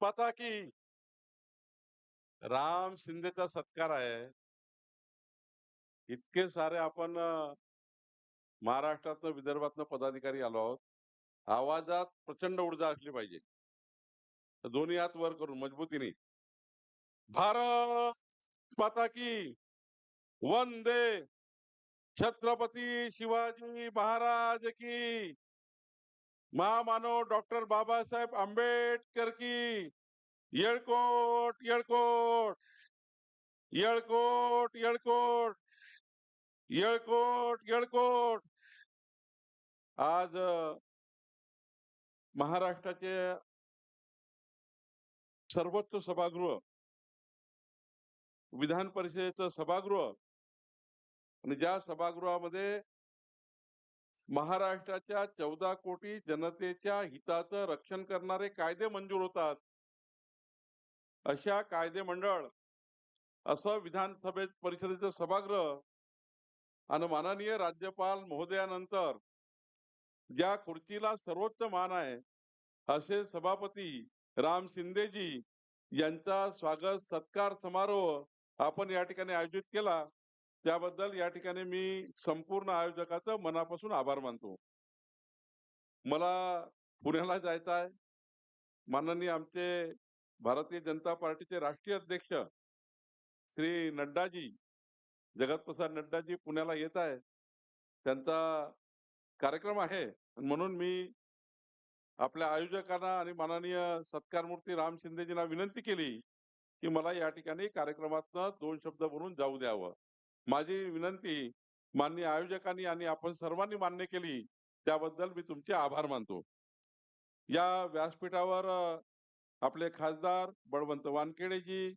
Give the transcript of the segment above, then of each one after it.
पता की राम शिंदेचा सत्कार आहे. इतके सारे आपण महाराष्ट्रातनं विदर्भातनं पदाधिकारी आलो आहोत. आवाजात प्रचंड ऊर्जा असली पाहिजे. तर दोन्ही हात वर करून मजबूतीने. भारत माता की वंदे. छत्रपती शिवाजी महाराज की महामानव डॉक्टर बाबासाहेब आंबेडकर की येळकोट येळकोट येळकोट येळकोट येळकोट येळकोट. आज महाराष्ट्राचे सर्वोच्च सभागृह विधान परिषदेचं सभागृह आणि ज्या सभागृहामध्ये महाराष्ट्राच्या चौदा कोटी जनतेच्या हिताचं रक्षण करणारे कायदे मंजूर होतात. अशा कायदे मंडळ असं विधानसभेत परिषदेचं सभागृह आणि माननीय राज्यपाल महोदयानंतर ज्या खुर्चीला सर्वोच्च मान आहे असे सभापती राम शिंदेजी यांचा स्वागत सत्कार समारोह आपण या ठिकाणी आयोजित केला. त्याबद्दल या ठिकाणी मी संपूर्ण आयोजकाचं मनापासून आभार मानतो. मला पुण्याला जायचं आहे. माननीय आमचे भारतीय जनता पार्टीचे राष्ट्रीय अध्यक्ष श्री नड्डाजी जगतप्रसाद नड्डाजी पुण्याला येत आहे. त्यांचा कार्यक्रम आहे. म्हणून मी आपल्या आयोजकांना आणि माननीय सत्कारमूर्ती राम शिंदेजींना विनंती केली की मला या ठिकाणी कार्यक्रमातनं दोन शब्द बोलून जाऊ द्यावं. माझी विनंती माननीय आयोजकांनी आणि आपण सर्वांनी मान्य केली त्याबद्दल मी तुमचे आभार मानतो. या व्यासपीठावर आपले खासदार बळवंत वानखेडेजी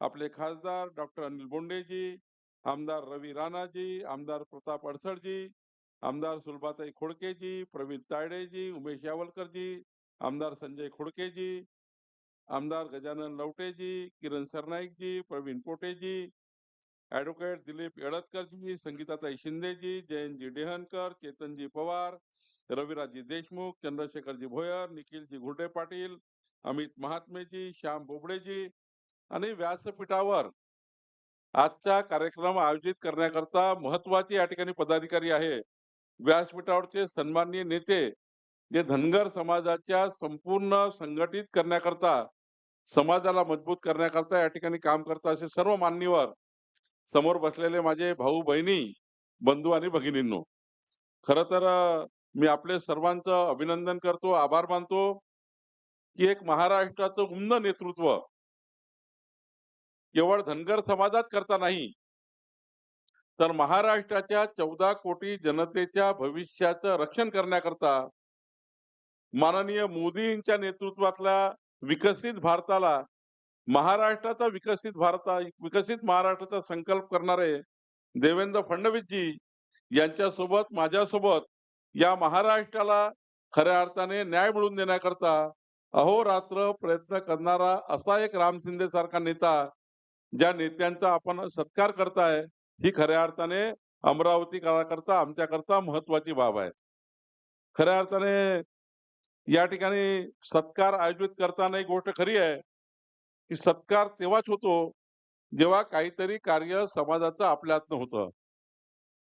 आपले खासदार डॉक्टर अनिल बोंडेजी आमदार रवी राणाजी आमदार प्रताप अडसळजी आमदार सुलभाताई खोडकेजी प्रवीण तायडेजी उमेश यावलकरजी आमदार संजय खोडकेजी आमदार गजानन लवटेजी किरण सरनाईकजी प्रवीण पोटेजी ऍडव्होकेट दिलीप येळतकरजी संगीताताई शिंदेजी जयंतजी डेहनकर चेतनजी पवार रविराजी देशमुख चंद्रशेखरजी भोयर निखिलजी घुर्डे पाटील अमित महात्मेजी श्याम बोबडेजी आणि व्यासपीठावर आजचा कार्यक्रम आयोजित करण्याकरता महत्त्वाचे या ठिकाणी पदाधिकारी आहे. व्यासपीठावरचे सन्माननीय नेते जे धनगर समाजाच्या संपूर्ण संघटित करण्याकरता समाजाला मजबूत करण्याकरता या ठिकाणी काम करतात असे सर्व मान्यवर समोर बसलेले माझे भाऊ बहिणी बंधू आणि भगिनींनो. खर तर मी आपले सर्वांचं अभिनंदन करतो आभार मानतो की एक महाराष्ट्राचं उमद नेतृत्व केवळ धनगर समाजात करता नाही तर महाराष्ट्राच्या चौदा कोटी जनतेच्या भविष्याचं रक्षण करण्याकरता माननीय मोदींच्या नेतृत्वातल्या विकसित भारताला महाराष्ट्राचा विकसित भारता विकसित महाराष्ट्राचा संकल्प करणारे देवेंद्र फडणवीसजी यांच्यासोबत माझ्यासोबत या महाराष्ट्राला खऱ्या अर्थाने न्याय मिळवून देण्याकरता अहोरात्र प्रयत्न करणारा असा एक राम शिंदे सारखा नेता ज्या नेत्यांचा आपण सत्कार करताय ही खऱ्या अर्थाने अमरावती काळाकरता आमच्याकरता महत्वाची बाब आहे. खऱ्या अर्थाने या ठिकाणी सत्कार आयोजित करताना एक गोष्ट खरी आहे की सत्कार तेव्हाच होतो जेव्हा काहीतरी कार्य समाजाचं आपल्यातनं होतं.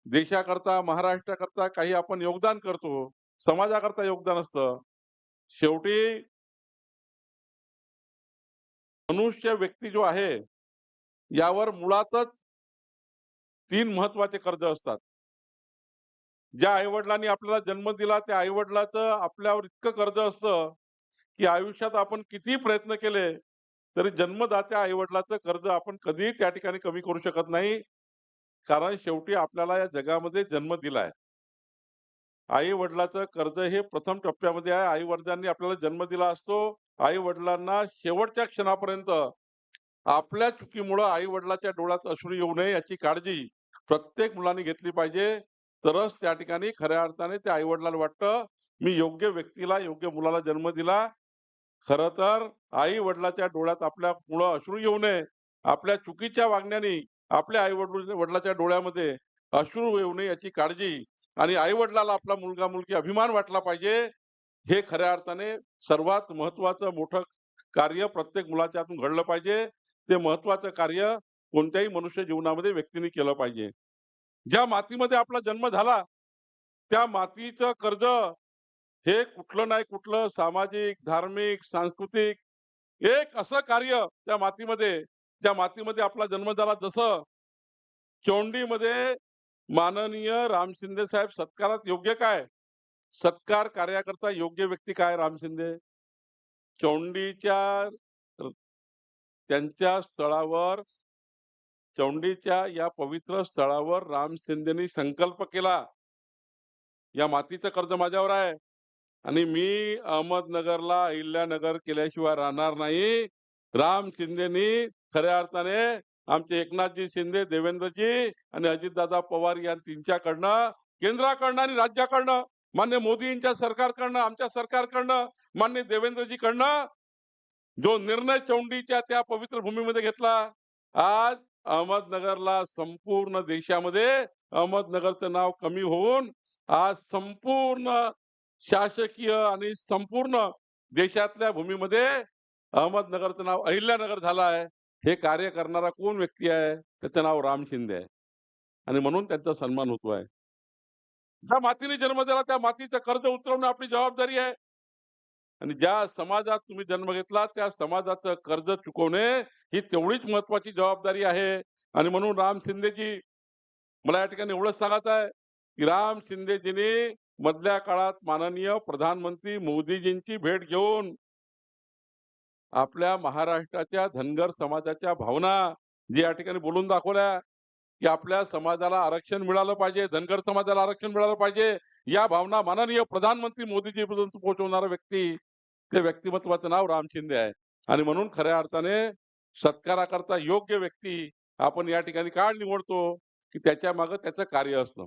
देशाकरता महाराष्ट्राकरता काही आपण योगदान करतो समाजाकरता योगदान असतं. शेवटी मनुष्य व्यक्ती जो आहे यावर मुळातच तीन महत्त्वाचे कर्ज असतात. ज्या आईवडिलांनी आपल्याला जन्म दिला त्या आईवडिलाचं आपल्यावर इतकं कर्ज असतं की आयुष्यात आपण किती प्रयत्न केले तरी जन्मदात्या आईवडिलाचं कर्ज आपण कधीही त्या ठिकाणी कमी करू शकत नाही. कारण शेवटी आपल्याला या जगामध्ये जन्म दिलाय. आई वडिलाचं कर्ज हे प्रथम टप्प्यामध्ये आहे. आई वडिलांनी आपल्याला जन्म दिला असतो. आई वडिलांना शेवटच्या क्षणापर्यंत आपल्या चुकीमुळं आई वडिलाच्या डोळ्यात अश्रू येऊ नये याची काळजी प्रत्येक मुलांनी घेतली पाहिजे. तरच त्या ठिकाणी खऱ्या अर्थाने त्या आई वडिलांना वाटतं मी योग्य व्यक्तीला योग्य मुलाला जन्म दिला. खर तर आई वडिलाच्या डोळ्यात आपल्या मुळं अश्रू येऊ नये. आपल्या चुकीच्या वागण्याने आपल्या आई वडील वडिलाच्या डोळ्यामध्ये अश्रू येऊ नये याची काळजी आणि आई वडिलाला आपला मुलगा मुलगी अभिमान वाटला पाहिजे. हे खऱ्या अर्थाने सर्वात महत्वाचं मोठं कार्य प्रत्येक मुलाच्या हातून घडलं पाहिजे. ते महत्वाचं कार्य कोणत्याही मनुष्य जीवनामध्ये व्यक्तीने केलं पाहिजे. ज्या मातीमध्ये आपला जन्म झाला त्या मातीचं कर्ज हे कुठलं नाही कुठलं सामाजिक धार्मिक सांस्कृतिक एक असं कार्य त्या मातीमध्ये त्या मातीमध्ये आपला जन्म झाला जसं चोंडीमध्ये माननीय राम शिंदे साहेब सत्कारात योग्य काय? सत्कार कार्याकरता योग्य व्यक्ती काय राम शिंदे? चौंडीच्या त्यांच्या स्थळावर चौंडीच्या या पवित्र स्थळावर राम शिंदेनी संकल्प केला. या मातीचं कर्ज माझ्यावर आहे. आणि मी अहमदनगरला अहिल्यानगर केल्याशिवाय राहणार नाही. राम शिंदेनी खऱ्या अर्थाने आमचे एकनाथजी शिंदे देवेंद्रजी आणि अजितदादा पवार या तीनच्याकडनं केंद्राकडनं आणि राज्याकडनं मान्य मोदींच्या सरकारकडनं आमच्या सरकारकडनं मान्य देवेंद्रजीकडनं जो निर्णय चौंडीच्या त्या पवित्र भूमीमध्ये घेतला. आज अहमदनगरला संपूर्ण देशामध्ये अहमदनगरचं नाव कमी होऊन आज संपूर्ण शासकीय आणि संपूर्ण देशातल्या भूमीमध्ये अहमदनगरचं नाव अहिल्यानगर झालं आहे. हे कार्य करणारा कोण व्यक्ती आहे? त्याचं नाव राम शिंदे आहे. आणि म्हणून त्यांचा सन्मान होतो आहे ज्या मातीने जन्म दिला त्या मातीचं कर्ज उतरवणं आपली जबाबदारी आहे. आणि ज्या समाजात तुम्ही जन्म घेतला त्या समाजाचं कर्ज चुकवणे ही तेवढीच महत्वाची जबाबदारी आहे. आणि म्हणून राम शिंदेजी मला या ठिकाणी एवढंच सांगायचं आहे की राम शिंदेजींनी मधल्या काळात माननीय प्रधानमंत्री मोदीजींची भेट घेऊन आपल्या महाराष्ट्राच्या धनगर समाजाच्या भावना जी या ठिकाणी बोलून दाखवल्या की आपल्या समाजाला आरक्षण मिळालं पाहिजे धनगर समाजाला आरक्षण मिळालं पाहिजे या भावना माननीय प्रधानमंत्री मोदीजी पर्यंत पोहोचवणारा व्यक्ती ते व्यक्तिमत्वाचं नाव राम शिंदे आहे. आणि म्हणून खऱ्या अर्थाने सत्काराकरता योग्य व्यक्ती आपण या ठिकाणी काळ निवडतो की त्याच्यामागे त्याचं कार्य असतं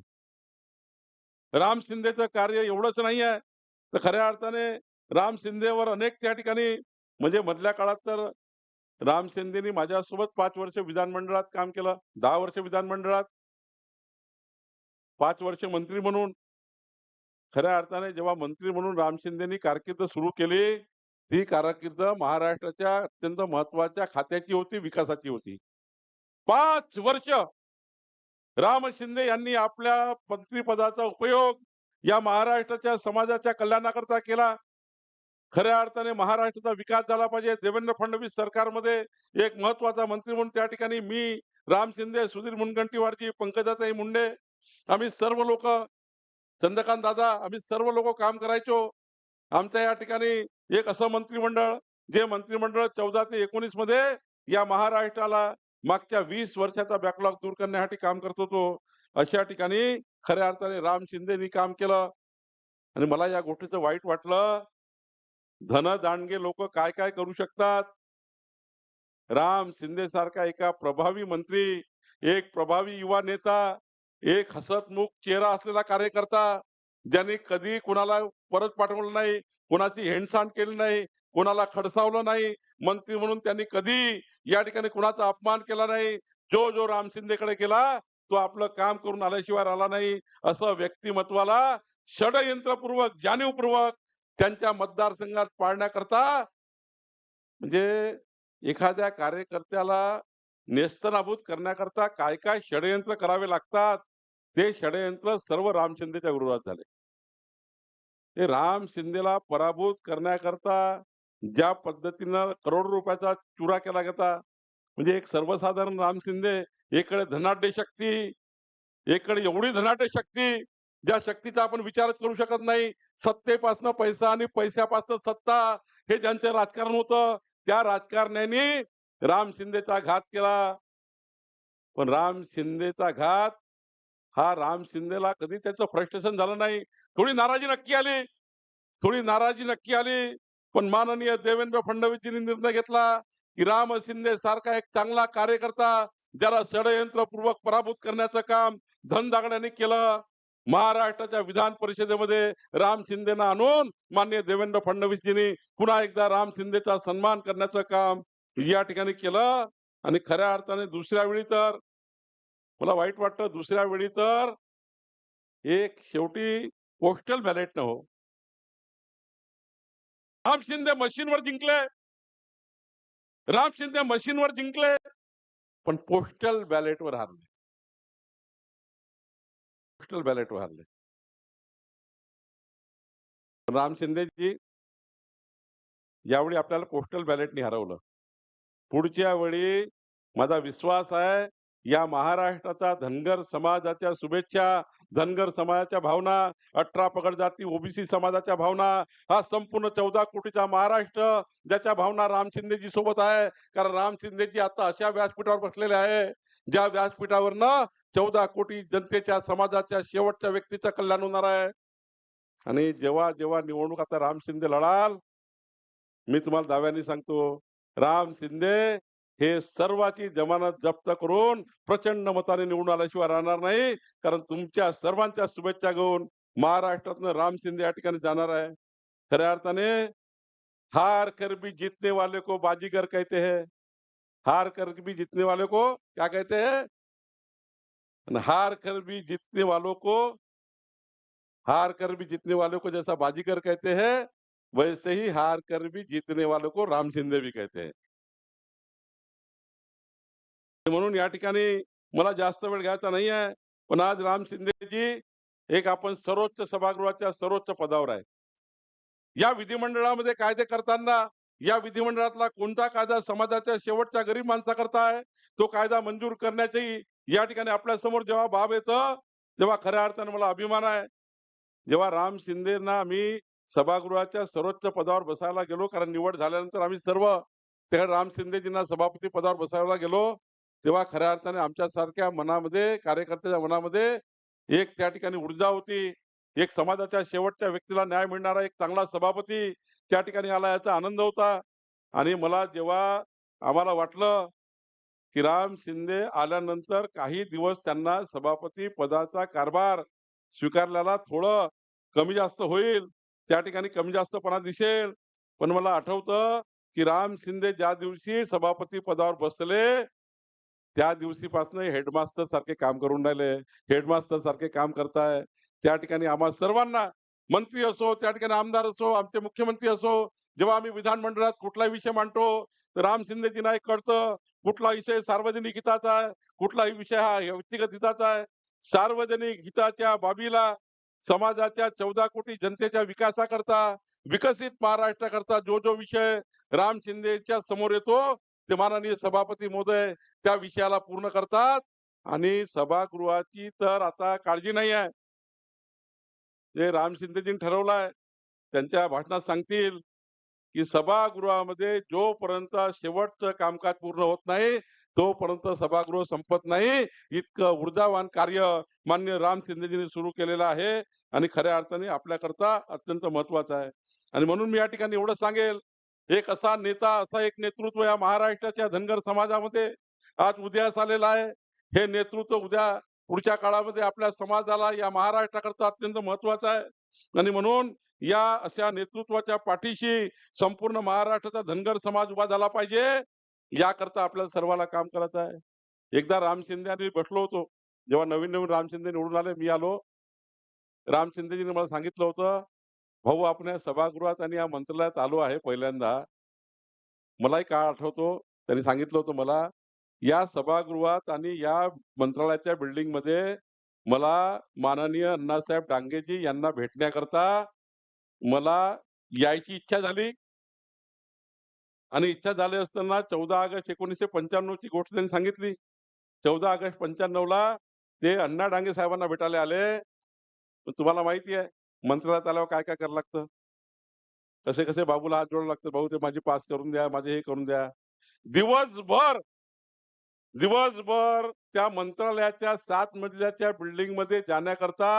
राम शिंदेचं कार्य एवढंच नाही आहे तर खऱ्या अर्थाने राम शिंदेवर अनेक त्या ठिकाणी म्हणजे मधल्या काळात तर राम शिंदेनी माझ्यासोबत पाच वर्ष विधानमंडळात काम केलं दहा वर्ष विधानमंडळात. पाच वर्ष मंत्री म्हणून. खऱ्या अर्थाने जेव्हा मंत्री म्हणून राम शिंदेनी कारकीर्द सुरू केली ती कारकीर्द महाराष्ट्राच्या अत्यंत महत्त्वाच्या खात्याची होती विकासाची होती. पाच वर्ष राम शिंदे यांनी आपल्या मंत्रीपदाचा उपयोग या महाराष्ट्राच्या समाजाच्या कल्याणाकरता केला. खऱ्या अर्थाने महाराष्ट्राचा विकास झाला पाहिजे. देवेंद्र फडणवीस सरकारमध्ये एक महत्त्वाचा मंत्री म्हणून त्या ठिकाणी मी राम शिंदे सुधीर मुनगंटीवारजी पंकजाताई मुंडे आम्ही सर्व लोक चंद्रकांत दादा आम्ही सर्व लोक काम करायचो. आमच्या या ठिकाणी एक असं मंत्रिमंडळ जे मंत्रिमंडळ चौदा ते एकोणीसमध्ये या महाराष्ट्राला मागच्या वीस वर्षाचा बॅकलॉग दूर करण्यासाठी काम करत होतो. अशा ठिकाणी खऱ्या अर्थाने राम शिंदेनी काम केलं. आणि मला या गोष्टीचं वाईट वाटलं. धन दांडगे लोक काय काय करू शकतात? राम शिंदे सारखा एका प्रभावी मंत्री एक प्रभावी युवा नेता एक हसतमुख चेहरा असलेला कार्यकर्ता ज्यांनी कधी कुणाला परत पाठवलं नाही कुणाची हेणसाण केली नाही कोणाला खडसावलं नाही मंत्री म्हणून त्यांनी कधी या ठिकाणी कुणाचा अपमान केला नाही. जो जो राम शिंदेकडे गेला तो आपलं काम करून आल्याशिवाय आला नाही. असं व्यक्तिमत्वाला षडयंत्रपूर्वक जाणीवपूर्वक त्यांच्या मतदारसंघात पाळण्याकरता म्हणजे एखाद्या कार्यकर्त्याला नेस्तनाभूत करण्याकरता काय काय षडयंत्र करावे लागतात ते षडयंत्र सर्व राम शिंदेच्या विरोधात झाले. ते राम शिंदेला पराभूत करण्याकरता ज्या पद्धतीनं करोड रुपयाचा चुरा केला गेला. म्हणजे एक सर्वसाधारण राम शिंदे एकडे धनाढ्य शक्ती एकडे एवढी धनाढ्य शक्ती ज्या शक्तीचा आपण विचारच करू शकत नाही. सत्तेपासनं पैसा आणि पैशापासनं सत्ता हे ज्यांचं राजकारण होतं त्या राजकारण्याने राम शिंदेचा घात केला. पण राम शिंदेचा घात हा राम शिंदेला कधी त्याचं फ्रस्ट्रेशन झालं नाही. थोडी नाराजी नक्की आली. थोडी नाराजी नक्की आली. पण माननीय देवेंद्र फडणवीसजींनी निर्णय घेतला की राम शिंदे सारखा एक चांगला कार्यकर्ता ज्याला षडयंत्रपूर्वक पराभूत करण्याचं काम धनदागड्यांनी केलं. महाराष्ट्राच्या विधान परिषदेमध्ये राम शिंदेना आणून माननीय देवेंद्र फडणवीसजींनी पुन्हा एकदा राम शिंदेचा सन्मान करण्याचं काम या ठिकाणी केलं. आणि खऱ्या अर्थाने दुसऱ्या वेळी तर मला वाईट वाटतं दुसऱ्या वेळी तर एक शेवटी पोस्टल बॅलेट न हो. राम शिंदे मशीनवर जिंकले. राम शिंदे मशीनवर जिंकले पण पोस्टल बॅलेटवर हारले. पोस्टल बॅलेटवर हारले. राम शिंदेजी यावेळी आपल्याला पोस्टल बॅलेटने हरवलं. पुढच्या वेळी माझा विश्वास आहे या महाराष्ट्राचा धनगर समाजाच्या शुभेच्छा धनगर समाजाच्या भावना अठरा पगड जाती ओबीसी समाजाच्या भावना हा संपूर्ण चौदा कोटीचा महाराष्ट्र ज्याच्या भावना राम शिंदेजी सोबत आहे. कारण राम शिंदेजी आता अशा व्यासपीठावर बसलेले आहे ज्या व्यासपीठावरनं चौदा कोटी जनतेच्या समाजाच्या शेवटच्या व्यक्तीचं कल्याण होणार आहे. आणि जेव्हा जेव्हा निवडणूक आता राम शिंदे लढाल मी तुम्हाला दाव्याने सांगतो राम शिंदे हे सर्वाची जमानत जप्त करून प्रचंड मताने निवडून आल्याशिवाय राहणार नाही. कारण तुमच्या सर्वांच्या शुभेच्छा घेऊन महाराष्ट्रातनं राम शिंदे या ठिकाणी जाणार आहे. खऱ्या अर्थाने हार कर भी जीतने वाले को बाजीगर कहते हैं. हार कर भी जीतने वाले को क्या कहते हैं? हार कर भी जीतने वालों को, हार कर भी जीतने वालों को जैसा बाजीगर कहते हैं, वैसे ही हार कर भी जीतने वालों को राम शिंदे भी कहते हैं। म्हणून या ठिकाणी मला जास्त वेळ घ्यायचा नाही आहे. पण आज राम शिंदेजी एक आपण सर्वोच्च सभागृहाच्या सर्वोच्च पदावर आहे. या विधिमंडळामध्ये कायदे करताना या विधिमंडळातला कोणता कायदा समाजाच्या शेवटच्या गरीब माणसाकरता आहे? तो कायदा मंजूर करण्याची या ठिकाणी आपल्यासमोर जेव्हा बाब येतं तेव्हा खऱ्या अर्थाने मला अभिमान आहे. जेव्हा राम शिंदेना आम्ही सभागृहाच्या सर्वोच्च पदावर बसायला गेलो कारण निवड झाल्यानंतर आम्ही सर्व त्या राम शिंदेजींना सभापती पदावर बसायला गेलो तेव्हा खऱ्या अर्थाने आमच्यासारख्या मनामध्ये कार्यकर्त्याच्या मनामध्ये एक त्या ठिकाणी ऊर्जा होती. एक समाजाच्या शेवटच्या व्यक्तीला न्याय मिळणारा एक चांगला सभापती त्या ठिकाणी आला याचा आनंद होता. आणि मला जेव्हा आम्हाला वाटलं की राम शिंदे आल्यानंतर काही दिवस त्यांना सभापती पदाचा कारभार स्वीकारल्याला थोडं कमी जास्त होईल त्या ठिकाणी कमी जास्तपणा दिसेल. पण मला आठवतं की राम शिंदे ज्या दिवशी सभापती पदावर बसले त्या दिवशीपासून हेडमास्टर सारखे काम करून राहिले. हेडमास्टर सारखे काम करताय. त्या ठिकाणी आम्हा सर्वांना मंत्री असो त्या ठिकाणी आमदार असो आमचे मुख्यमंत्री असो जेव्हा आम्ही विधानमंडळात कुठलाही विषय मांडतो तर राम शिंदेजी नाही कळतं कुठला विषय सार्वजनिक हिताचा आहे कुठलाही विषय हा व्यक्तिगत हिताचा आहे. सार्वजनिक हिताच्या बाबीला समाजाच्या चौदा कोटी जनतेच्या विकासाकरता विकसित महाराष्ट्राकरता जो जो विषय राम शिंदेच्या समोर येतो ते माननीय सभापती महोदय त्या विषयाला पूर्ण करतात आणि सभागृहाची तर आता काळजी नाही आहे. जे राम शिंदेजींनी ठरवलाय आहे त्यांच्या भाषणात सांगतील की सभागृहामध्ये जोपर्यंत शेवटचं कामकाज पूर्ण होत नाही तोपर्यंत सभागृह संपत नाही. इतकं ऊर्जावान कार्य मान्य राम शिंदेजींनी सुरू केलेलं आहे आणि खऱ्या अर्थाने आपल्याकरता अत्यंत महत्वाचं आहे. आणि म्हणून मी या ठिकाणी एवढं सांगेल एक असा नेता असा एक नेतृत्व या महाराष्ट्राच्या धनगर समाजामध्ये आज उदयास आलेला आहे. हे नेतृत्व उद्या पुढच्या काळामध्ये आपल्या समाजाला या महाराष्ट्राकरता अत्यंत महत्वाचं आहे. आणि म्हणून या अशा नेतृत्वाच्या पाठीशी संपूर्ण महाराष्ट्राचा धनगर समाज उभा झाला पाहिजे. याकरता आपल्याला सर्वांना काम करायचं आहे. एकदा राम शिंदे आणि बसलो होतो. जेव्हा नवीन नवीन राम शिंदे निवडून आले मी आलो. राम शिंदेजीने मला सांगितलं होतं भाऊ आपण या सभागृहात आणि या मंत्रालयात आलो आहे पहिल्यांदा. मलाही काळ आठवतो. त्यांनी सांगितलं होतं मला या सभागृहात आणि या मंत्रालयाच्या बिल्डिंगमध्ये मला माननीय अण्णासाहेब डांगेजी यांना भेटण्याकरता मला यायची इच्छा झाली. आणि इच्छा झाली असताना चौदा ऑगस्ट एकोणीसशे पंच्याण्णव ची गोष्ट त्यांनी सांगितली. चौदा ऑगस्ट पंच्याण्णव ला ते अण्णा डांगे साहेबांना भेटायला आले. पण तुम्हाला माहिती आहे मंत्रालयात आल्यावर काय काय करावं लागतं? कसे कसे बाबूला हात जोडावं लागतं भाऊ ते माझी पास करून द्या माझे हे करून द्या. दिवसभर दिवसभर त्या मंत्रालयाच्या सात मजल्याच्या बिल्डिंगमध्ये जाण्याकरता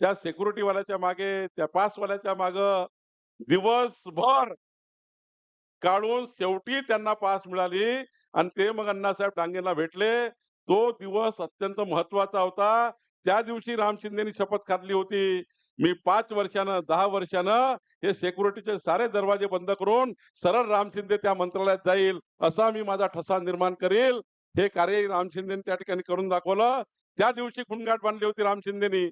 त्या security वाल्याच्या मागे त्या पास वाल्याच्या माग दिवसभर काढून शेवटी त्यांना पास मिळाली आणि ते मग अण्णासाहेब डांगेंना भेटले. तो दिवस अत्यंत महत्त्वाचा होता. त्या दिवशी राम शिंदेनी शपथ खाल्ली होती. मी पाच वर्षानं दहा वर्षानं हे सेक्युरिटीचे सारे दरवाजे बंद करून सरळ राम शिंदे त्या मंत्रालयात जाईल असा मी माझा ठसा निर्माण करेल. हे कार्य राम शिंदेनी त्या ठिकाणी करून दाखवलं. त्या दिवशी खुणगाठ बांधली होती राम शिंदेनी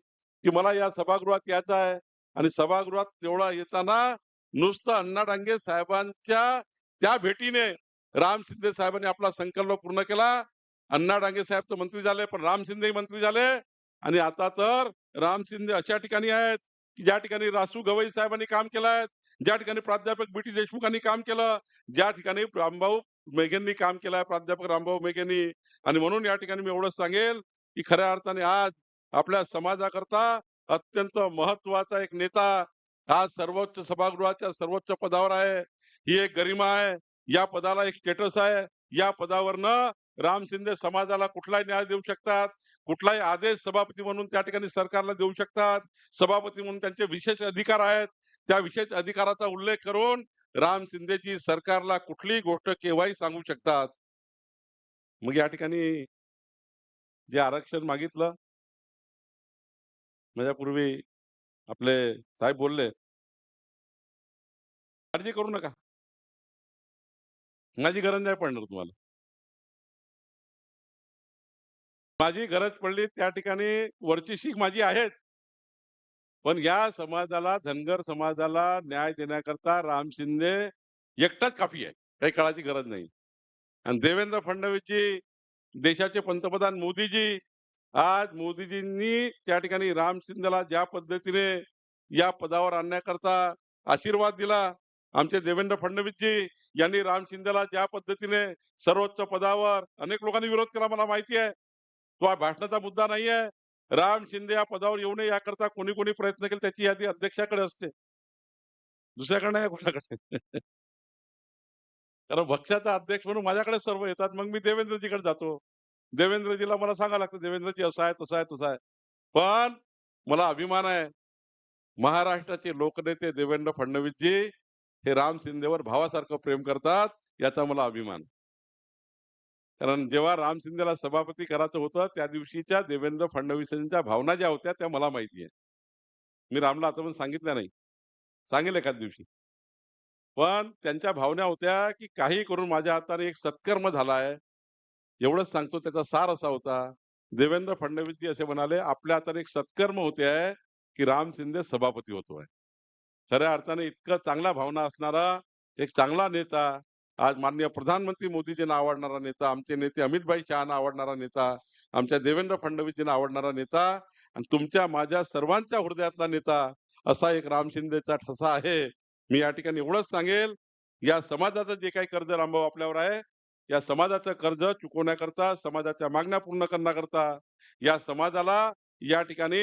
की मला या सभागृहात यायचं आहे. आणि सभागृहात तेवढा येताना नुसतं अण्णा डांगे साहेबांच्या त्या भेटीने राम शिंदे साहेबांनी आपला संकल्प पूर्ण केला. अण्णा डांगे साहेब तर मंत्री झाले पण राम शिंदे मंत्री झाले. आणि आता तर राम शिंदे अशा ठिकाणी आहेत की ज्या ठिकाणी रासू गवई साहेबांनी काम केलं आहे ज्या ठिकाणी प्राध्यापक बी टी देशमुखांनी काम केलं ज्या ठिकाणी रामभाऊ मेघेंनी काम केलं आहे प्राध्यापक रामभाऊ मेघेंनी. आणि म्हणून या ठिकाणी मी एवढंच सांगेल की खऱ्या अर्थाने आज आपल्या समाजाकरता अत्यंत महत्त्वाचा एक नेता आज सर्वोच्च सभागृहाच्या सर्वोच्च पदावर आहे. ही एक गरिमा आहे. या पदाला एक स्टेटस आहे. या पदावरनं राम शिंदे समाजाला कुठलाही न्याय देऊ शकतात. कुठलाही आदेश सभापती म्हणून त्या ठिकाणी सरकारला देऊ शकतात. सभापती म्हणून त्यांचे विशेष अधिकार आहेत. त्या विशेष अधिकाराचा उल्लेख करून राम शिंदेजी सरकारला कुठलीही गोष्ट केव्हाही सांगू शकतात. मग या ठिकाणी जे आरक्षण मागितलं माझ्यापूर्वी आपले साहेब बोलले काळजी करू नका. माझी गरज नाही पडणार तुम्हाला. माझी गरज पडली त्या ठिकाणी वरची शीख माझी आहेत. पण या समाजाला धनगर समाजाला न्याय देण्याकरता राम शिंदे एकटाच काफी आहे. काही काळाची गरज नाही. आणि देवेंद्र फडणवीसजी देशाचे पंतप्रधान मोदीजी आज मोदीजींनी त्या ठिकाणी राम शिंदेला ज्या पद्धतीने या पदावर आणण्याकरता आशीर्वाद दिला आमचे देवेंद्र फडणवीसजी यांनी राम शिंदेला ज्या पद्धतीने सर्वोच्च पदावर अनेक लोकांनी विरोध केला मला माहिती आहे. तो हा भाषणाचा मुद्दा नाहीये. राम शिंदे या पदावर येऊ नये याकरता कोणी कोणी प्रयत्न केले त्याची यादी अध्यक्षाकडे असते. दुसऱ्याकडे नाही कोणाकडे? कारण पक्षाचा अध्यक्ष म्हणून माझ्याकडे सर्व येतात. मग मी देवेंद्रजीकडे जातो. देवेंद्रजीला मला सांगा लागतं देवेंद्रजी असं आहे तसं आहे तसं आहे. पण मला अभिमान आहे. महाराष्ट्राचे लोकनेते देवेंद्र फडणवीसजी हे राम शिंदेवर भावासारखं प्रेम करतात याचा मला अभिमान कारण जेव्हा राम शिंदेला सभापती करायचं होतं त्या दिवशीच्या देवेंद्र फडणवीसांच्या भावना ज्या होत्या त्या मला माहिती आहे मी रामला आता पण सांगितल्या नाही. सांगेल एखाद दिवशी. पण त्यांच्या भावना होत्या की काही करून माझ्या हाताने एक सत्कर्म झाला आहे एवढंच सांगतो त्याचा सार असा होता. देवेंद्र फडणवीसजी असे म्हणाले आपल्या हाताने एक सत्कर्म होते आहे की राम शिंदे सभापती होतोय. खऱ्या अर्थाने इतकं चांगला भावना असणारा एक चांगला नेता आज माननीय प्रधानमंत्री मोदीजींना आवडणारा नेता आमचे नेते अमितभाई शहाना आवडणारा नेता आमच्या देवेंद्र फडणवीसजींना आवडणारा नेता आणि तुमच्या माझ्या सर्वांच्या हृदयातला नेता असा एक राम शिंदेचा ठसा आहे. मी या ठिकाणी एवढंच सांगेल या समाजाचं जे काही कर्ज रामभाऊ आपल्यावर आहे या समाजाचं कर्ज चुकवण्याकरता समाजाच्या मागण्या पूर्ण करण्याकरता या समाजाला या ठिकाणी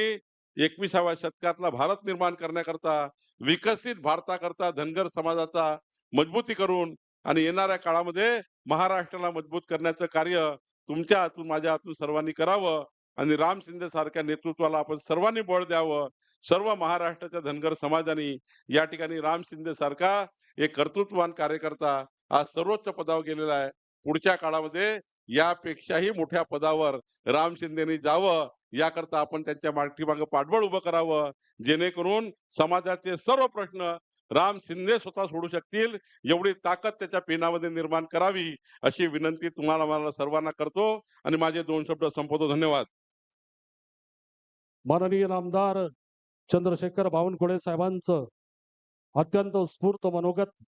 एकविसाव्या शतकातला भारत निर्माण करण्याकरता विकसित भारताकरता धनगर समाजाचा मजबूती करून आणि येणाऱ्या काळामध्ये महाराष्ट्राला मजबूत करण्याचं कार्य तुमच्या हातून माझ्या हातून सर्वांनी करावं आणि राम शिंदे सारख्या नेतृत्वाला आपण सर्वांनी बळ द्यावं. सर्व महाराष्ट्राच्या धनगर समाजाने या ठिकाणी राम शिंदे सारखा एक कर्तृत्ववान कार्यकर्ता आज सर्वोच्च पदावर गेलेला आहे. पुढच्या काळामध्ये यापेक्षाही मोठ्या पदावर राम शिंदेनी जावं याकरता आपण त्यांच्या पाठीमागे पाठबळ उभं करावं. जेणेकरून समाजाचे सर्व प्रश्न राम शिंदे स्वतः सोडू शकतील. एवढी ताकद त्याच्या पेनामध्ये निर्माण करावी अशी विनंती तुम्हाला मला सर्वांना करतो आणि माझे दोन शब्द संपवतो. धन्यवाद. माननीय नामदार चंद्रशेखर बावनकुळे साहेबांचं अत्यंत स्फूर्त मनोगत